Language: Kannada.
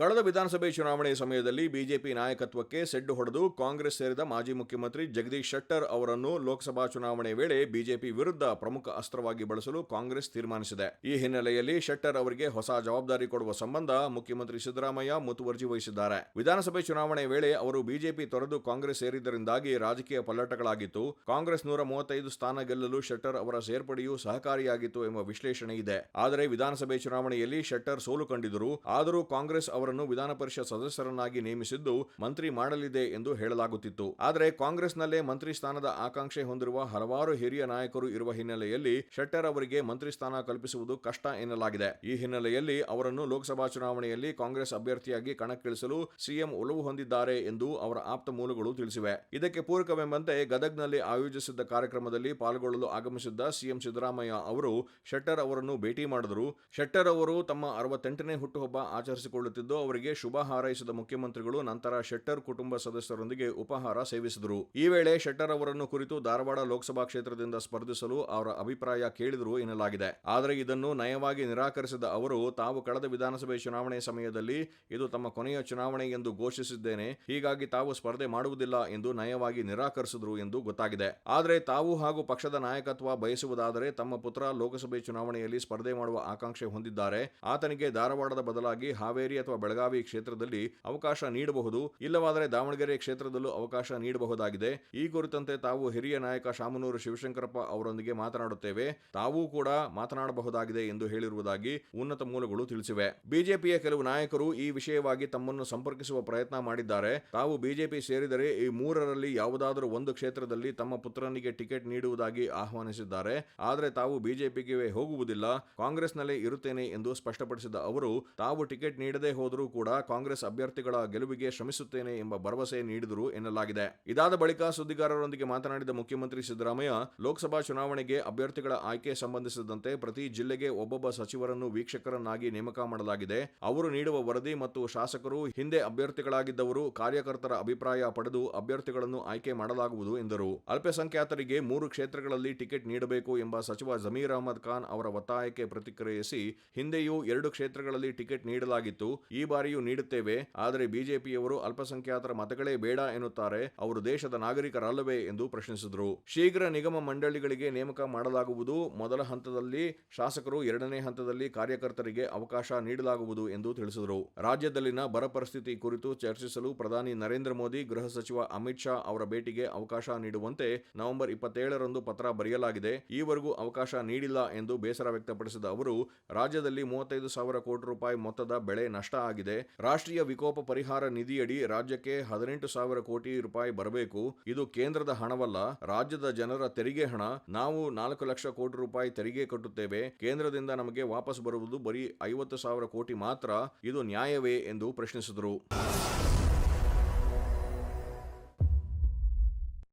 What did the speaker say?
ಕಳೆದ ವಿಧಾನಸಭೆ ಚುನಾವಣೆ ಸಮಯದಲ್ಲಿ ಬಿಜೆಪಿ ನಾಯಕತ್ವಕ್ಕೆ ಸೆಡ್ಡು ಹೊಡೆದು ಕಾಂಗ್ರೆಸ್ ಸೇರಿದ ಮಾಜಿ ಮುಖ್ಯಮಂತ್ರಿ ಜಗದೀಶ್ ಶೆಟ್ಟರ್ ಅವರನ್ನು ಲೋಕಸಭಾ ಚುನಾವಣೆ ವೇಳೆ ಬಿಜೆಪಿ ವಿರುದ್ಧ ಪ್ರಮುಖ ಅಸ್ತ್ರವಾಗಿ ಬಳಸಲು ಕಾಂಗ್ರೆಸ್ ತೀರ್ಮಾನಿಸಿದೆ. ಈ ಹಿನ್ನೆಲೆಯಲ್ಲಿ ಶೆಟ್ಟರ್ ಅವರಿಗೆ ಹೊಸ ಜವಾಬ್ದಾರಿ ಕೊಡುವ ಸಂಬಂಧ ಮುಖ್ಯಮಂತ್ರಿ ಸಿದ್ದರಾಮಯ್ಯ ಮುತುವರ್ಜಿ ವಹಿಸಿದ್ದಾರೆ. ವಿಧಾನಸಭೆ ಚುನಾವಣೆ ವೇಳೆ ಅವರು ಬಿಜೆಪಿ ತೊರೆದು ಕಾಂಗ್ರೆಸ್ ಸೇರಿದ್ದರಿಂದಾಗಿ ರಾಜಕೀಯ ಪಲ್ಲಟಗಳಾಗಿತ್ತು. ಕಾಂಗ್ರೆಸ್ ನೂರ ಮೂವತ್ತೈದು ಸ್ಥಾನ ಗೆಲ್ಲಲು ಶೆಟ್ಟರ್ ಅವರ ಸೇರ್ಪಡೆಯು ಸಹಕಾರಿಯಾಗಿತ್ತು ಎಂಬ ವಿಶ್ಲೇಷಣೆ ಇದೆ. ಆದರೆ ವಿಧಾನಸಭೆ ಚುನಾವಣೆಯಲ್ಲಿ ಶೆಟ್ಟರ್ ಸೋಲು ಕಂಡಿದ್ದರು. ಆದರೂ ಕಾಂಗ್ರೆಸ್ ಅವರನ್ನು ವಿಧಾನ ಪರಿಷತ್ ಸದಸ್ಯರನ್ನಾಗಿ ನೇಮಿಸಿದ್ದು ಮಂತ್ರಿ ಮಾಡಲಿದೆ ಎಂದು ಹೇಳಲಾಗುತ್ತಿತ್ತು. ಆದರೆ ಕಾಂಗ್ರೆಸ್ನಲ್ಲೇ ಮಂತ್ರಿ ಸ್ಥಾನದ ಆಕಾಂಕ್ಷೆ ಹೊಂದಿರುವ ಹಲವಾರು ಹಿರಿಯ ನಾಯಕರು ಇರುವ ಹಿನ್ನೆಲೆಯಲ್ಲಿ ಶೆಟ್ಟರ್ ಅವರಿಗೆ ಮಂತ್ರಿ ಸ್ಥಾನ ಕಲ್ಪಿಸುವುದು ಕಷ್ಟ ಎನ್ನಲಾಗಿದೆ. ಈ ಹಿನ್ನೆಲೆಯಲ್ಲಿ ಅವರನ್ನು ಲೋಕಸಭಾ ಚುನಾವಣೆಯಲ್ಲಿ ಕಾಂಗ್ರೆಸ್ ಅಭ್ಯರ್ಥಿಯಾಗಿ ಕಣಕ್ಕಿಳಿಸಲು ಸಿಎಂ ಒಲವು ಹೊಂದಿದ್ದಾರೆ ಎಂದು ಅವರ ಆಪ್ತ ಮೂಲಗಳು ತಿಳಿಸಿವೆ. ಇದಕ್ಕೆ ಪೂರಕವೆಂಬಂತೆ ಗದಗ್ನಲ್ಲಿ ಆಯೋಜಿಸಿದ್ದ ಕಾರ್ಯಕ್ರಮದಲ್ಲಿ ಪಾಲ್ಗೊಳ್ಳಲು ಆಗಮಿಸಿದ್ದ ಸಿಎಂ ಸಿದ್ದರಾಮಯ್ಯ ಅವರು ಶೆಟ್ಟರ್ ಅವರನ್ನು ಭೇಟಿ ಮಾಡಿದರು. ಶೆಟ್ಟರ್ ಅವರು ತಮ್ಮ ಅರವತ್ತೆಂಟನೇ ಹುಟ್ಟುಹಬ್ಬ ಆಚರಿಸಿಕೊಳ್ಳುತ್ತಿದ್ದು ಅವರಿಗೆ ಶುಭ ಹಾರೈಸಿದ ಮುಖ್ಯಮಂತ್ರಿಗಳು ನಂತರ ಶೆಟ್ಟರ್ ಕುಟುಂಬ ಸದಸ್ಯರೊಂದಿಗೆ ಉಪಹಾರ ಸೇವಿಸಿದರು. ಈ ವೇಳೆ ಶೆಟ್ಟರ್ ಅವರನ್ನು ಕುರಿತು ಧಾರವಾಡ ಲೋಕಸಭಾ ಕ್ಷೇತ್ರದಿಂದ ಸ್ಪರ್ಧಿಸಲು ಅವರ ಅಭಿಪ್ರಾಯ ಕೇಳಿದರು ಎನ್ನಲಾಗಿದೆ. ಆದರೆ ಇದನ್ನು ನಯವಾಗಿ ನಿರಾಕರಿಸಿದ ಅವರು, ತಾವು ಕಳೆದ ವಿಧಾನಸಭೆ ಚುನಾವಣೆ ಸಮಯದಲ್ಲಿ ಇದು ತಮ್ಮ ಕೊನೆಯ ಚುನಾವಣೆ ಎಂದು ಘೋಷಿಸಿದ್ದೇನೆ, ಹೀಗಾಗಿ ತಾವು ಸ್ಪರ್ಧೆ ಮಾಡುವುದಿಲ್ಲ ಎಂದು ನಯವಾಗಿ ನಿರಾಕರಿಸಿದರು ಎಂದು ಗೊತ್ತಾಗಿದೆ. ಆದರೆ ತಾವು ಹಾಗೂ ಪಕ್ಷದ ನಾಯಕತ್ವ ಬಯಸುವುದಾದರೆ ತಮ್ಮ ಪುತ್ರ ಲೋಕಸಭೆ ಚುನಾವಣೆಯಲ್ಲಿ ಸ್ಪರ್ಧೆ ಮಾಡುವ ಆಕಾಂಕ್ಷೆ ಹೊಂದಿದ್ದಾರೆ. ಆತನಿಗೆ ಧಾರವಾಡದ ಬದಲಾಗಿ ಹಾವೇರಿ ಅಥವಾ ಬೆಳಗಾವಿ ಕ್ಷೇತ್ರದಲ್ಲಿ ಅವಕಾಶ ನೀಡಬಹುದು, ಇಲ್ಲವಾದರೆ ದಾವಣಗೆರೆ ಕ್ಷೇತ್ರದಲ್ಲೂ ಅವಕಾಶ ನೀಡಬಹುದಾಗಿದೆ. ಈ ಕುರಿತಂತೆ ತಾವು ಹಿರಿಯ ನಾಯಕ ಶಾಮನೂರು ಶಿವಶಂಕರಪ್ಪ ಅವರೊಂದಿಗೆ ಮಾತನಾಡುತ್ತೇವೆ. ತಾವೂ ಕೂಡ ಮಾತನಾಡಬಹುದಾಗಿದೆ ಎಂದು ಹೇಳಿರುವುದಾಗಿ ಉನ್ನತ ಮೂಲಗಳು ತಿಳಿಸಿವೆ. ಬಿಜೆಪಿಯ ಕೆಲವು ನಾಯಕರು ಈ ವಿಷಯವಾಗಿ ತಮ್ಮನ್ನು ಸಂಪರ್ಕಿಸುವ ಪ್ರಯತ್ನ ಮಾಡಿದ್ದಾರೆ. ತಾವು ಬಿಜೆಪಿ ಸೇರಿದರೆ ಈ ಮೂರರಲ್ಲಿ ಯಾವುದಾದರೂ ಒಂದು ಕ್ಷೇತ್ರದಲ್ಲಿ ತಮ್ಮ ಪುತ್ರನಿಗೆ ಟಿಕೆಟ್ ನೀಡುವುದಾಗಿ ಆಹ್ವಾನಿಸಿದ್ದಾರೆ. ಆದರೆ ತಾವು ಬಿಜೆಪಿಗೆ ಹೋಗುವುದಿಲ್ಲ. ಕಾಂಗ್ರೆಸ್ನಲ್ಲೇ ಇರುತ್ತೇನೆ ಎಂದು ಸ್ಪಷ್ಟಪಡಿಸಿದ ಅವರು, ತಾವು ಟಿಕೆಟ್ ನೀಡದೇ ಹೋದರೂ ಕೂಡ ಕಾಂಗ್ರೆಸ್ ಅಭ್ಯರ್ಥಿಗಳ ಗೆಲುವಿಗೆ ಶ್ರಮಿಸುತ್ತೇನೆ ಎಂಬ ಭರವಸೆ ನೀಡಿದರು ಎನ್ನಲಾಗಿದೆ. ಇದಾದ ಬಳಿಕ ಸುದ್ದಿಗಾರರೊಂದಿಗೆ ಮಾತನಾಡಿದ ಮುಖ್ಯಮಂತ್ರಿ ಸಿದ್ದರಾಮಯ್ಯ, ಲೋಕಸಭಾ ಚುನಾವಣೆಗೆ ಅಭ್ಯರ್ಥಿಗಳ ಆಯ್ಕೆ ಸಂಬಂಧಿಸಿದಂತೆ ಪ್ರತಿ ಜಿಲ್ಲೆಗೆ ಒಬ್ಬೊಬ್ಬ ಸಚಿವರನ್ನು ವೀಕ್ಷಕರನ್ನಾಗಿ ನೇಮಕ ಮಾಡಲಾಗಿದೆ. ಅವರು ನೀಡುವ ವರದಿ ಮತ್ತು ಶಾಸಕರು ಹಿಂದೆ ಅಭ್ಯರ್ಥಿಗಳಾಗಿದ್ದವರು ಕಾರ್ಯಕರ್ತರ ಅಭಿಪ್ರಾಯ ಪಡೆದು ಅಭ್ಯರ್ಥಿಗಳನ್ನು ಆಯ್ಕೆ ಮಾಡಲಾಗುವುದು ಎಂದರು. ಅಲ್ಪಸಂಖ್ಯಾತರಿಗೆ ಮೂರು ಕ್ಷೇತ್ರಗಳಲ್ಲಿ ಟಿಕೆಟ್ ನೀಡಬೇಕು ಎಂಬ ಸಚಿವ ಜಮೀರ್ ಅಹಮದ್ ಖಾನ್ ಅವರ ಒತ್ತಾಯಕ್ಕೆ ಪ್ರತಿಕ್ರಿಯಿಸಿ, ಹಿಂದೆಯೂ ಎರಡು ಕ್ಷೇತ್ರಗಳಲ್ಲಿ ಟಿಕೆಟ್ ನೀಡಲಾಗಿತ್ತು. ಈ ಬಾರಿಯೂ ನೀಡುತ್ತೇವೆ. ಆದರೆ ಬಿಜೆಪಿಯವರು ಅಲ್ಪಸಂಖ್ಯಾತರ ಮತಗಳೇ ಬೇಡ ಎನ್ನುತ್ತಾರೆ. ಅವರು ದೇಶದ ನಾಗರಿಕರಲ್ಲವೇ ಎಂದು ಪ್ರಶ್ನಿಸಿದರು. ಶೀಘ್ರ ನಿಗಮ ಮಂಡಳಿಗಳಿಗೆ ನೇಮಕ ಮಾಡಲಾಗುವುದು. ಮೊದಲ ಹಂತದಲ್ಲಿ ಶಾಸಕರು ಎರಡನೇ ಹಂತದಲ್ಲಿ ಕಾರ್ಯಕರ್ತರಿಗೆ ಅವಕಾಶ ನೀಡಲಾಗುವುದು ಎಂದು ತಿಳಿಸಿದರು. ರಾಜ್ಯದಲ್ಲಿನ ಬರ ಪರಿಸ್ಥಿತಿ ಕುರಿತು ಚರ್ಚಿಸಲು ಪ್ರಧಾನಿ ನರೇಂದ್ರ ಮೋದಿ, ಗೃಹ ಸಚಿವ ಅಮಿತ್ ಶಾ ಅವರ ಭೇಟಿಗೆ ಅವಕಾಶ ನೀಡುವಂತೆ ನವೆಂಬರ್ ಇಪ್ಪತ್ತೇಳರಂದು ಪತ್ರ ಬರೆಯಲಾಗಿದೆ. ಈವರೆಗೂ ಅವಕಾಶ ನೀಡಿಲ್ಲ ಎಂದು ಬೇಸರ ವ್ಯಕ್ತಪಡಿಸಿದ ಅವರು, ರಾಜ್ಯದಲ್ಲಿ ಮೂವತ್ತೈದು ಸಾವಿರ ಕೋಟಿ ರೂಪಾಯಿ ಮೊತ್ತದ ಬೆಳೆ ನಷ್ಟ ಆಗಿದೆ. ರಾಷ್ಟ್ರೀಯ ವಿಕೋಪ ಪರಿಹಾರ ನಿಧಿಯಡಿ ರಾಜ್ಯಕ್ಕೆ ಹದಿನೆಂಟು ಸಾವಿರ ಕೋಟಿ ರೂಪಾಯಿ ಬರಬೇಕು. ಇದು ಕೇಂದ್ರದ ಹಣವಲ್ಲ. ರಾಜ್ಯದ ಜನರ ತೆರಿಗೆ ಹಣ. ನಾವು ನಾಲ್ಕು ಲಕ್ಷ ಕೋಟಿ ರೂಪಾಯಿ ತೆರಿಗೆ ಕಟ್ಟುತ್ತೇವೆ. ಕೇಂದ್ರದಿಂದ ನಮಗೆ ವಾಪಸ್ ಬರುವುದು ಬರೀ ಐವತ್ತು ಸಾವಿರ ಕೋಟಿ ಮಾತ್ರ. ಇದು ನ್ಯಾಯವೇ ಎಂದು ಪ್ರಶ್ನಿಸಿದರು.